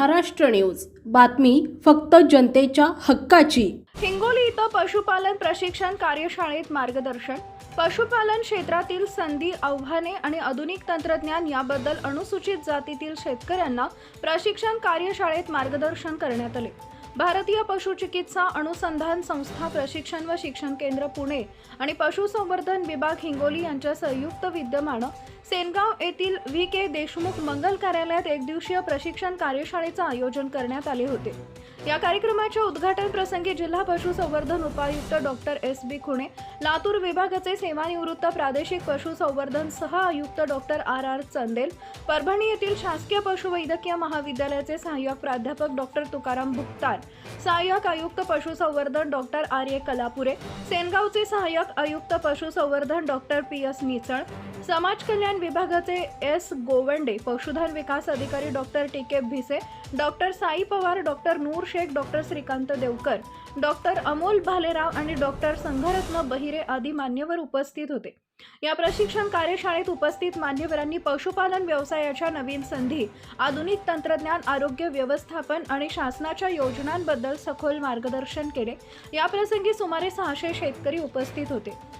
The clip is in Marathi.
महाराष्ट्र न्यूज. बातमी फक्त जनतेच्या हक्काची. हिंगोली इथं पशुपालन प्रशिक्षण कार्यशाळेत मार्गदर्शन. पशुपालन क्षेत्रातील संधी आव्हाने आणि आधुनिक तंत्रज्ञान याबद्दल अनुसूचित जातीतील शेतकऱ्यांना प्रशिक्षण कार्यशाळेत मार्गदर्शन करण्यात आले. भारतीय पशुचिकित्सा अनुसंधान संस्था प्रशिक्षण व शिक्षण केंद्र पुणे आणि पशुसंवर्धन विभाग हिंगोली यांच्या संयुक्त विद्यमानं सेनगाव येथील व्ही के देशमुख मंगल कार्यालयात एक दिवसीय प्रशिक्षण कार्यशाळेचं आयोजन करण्यात आले होते. या कार्यक्रमाच्या उद्घाटन प्रसंगी जिल्हा पशुसंवर्धन उपायुक्त doctor S B Khune Latur विभागाचे सेवानिवृत्त प्रादेशिक पशुसंवर्धन सह आयुक्त doctor R R Chandel Parbhani येथील शासकीय पशुवैद्यकीय महाविद्यालयाचे सहाय्यक प्राध्यापक डॉक्टर तुकाराम भुक्तार सहाय्यक आयुक्त पशुसंवर्धन डॉक्टर आर ए कलापुरे सेनगावचे सहाय्यक आयुक्त पशुसंवर्धन डॉक्टर पी एस निचळ समाज कल्याण विभागाचे एस. गोवंडे पशुधन विकास अधिकारी doctor T. K. Bhise doctor Sai Pawar doctor Noor Shaikh doctor Shrikant Deokar doctor Amol Bhalerao आणि डॉक्टर संघरत्न बहिरे आदी मान्यवर उपस्थित होते. या प्रशिक्षण कार्यशाळेत उपस्थित मान्यवरांनी पशुपालन व्यवसायाच्या नवीन संधी आधुनिक तंत्रज्ञान आरोग्य व्यवस्थापन आणि शासनाच्या योजनांबद्दल सखोल मार्गदर्शन केले. याप्रसंगी सुमारे सहाशे शेतकरी उपस्थित होते.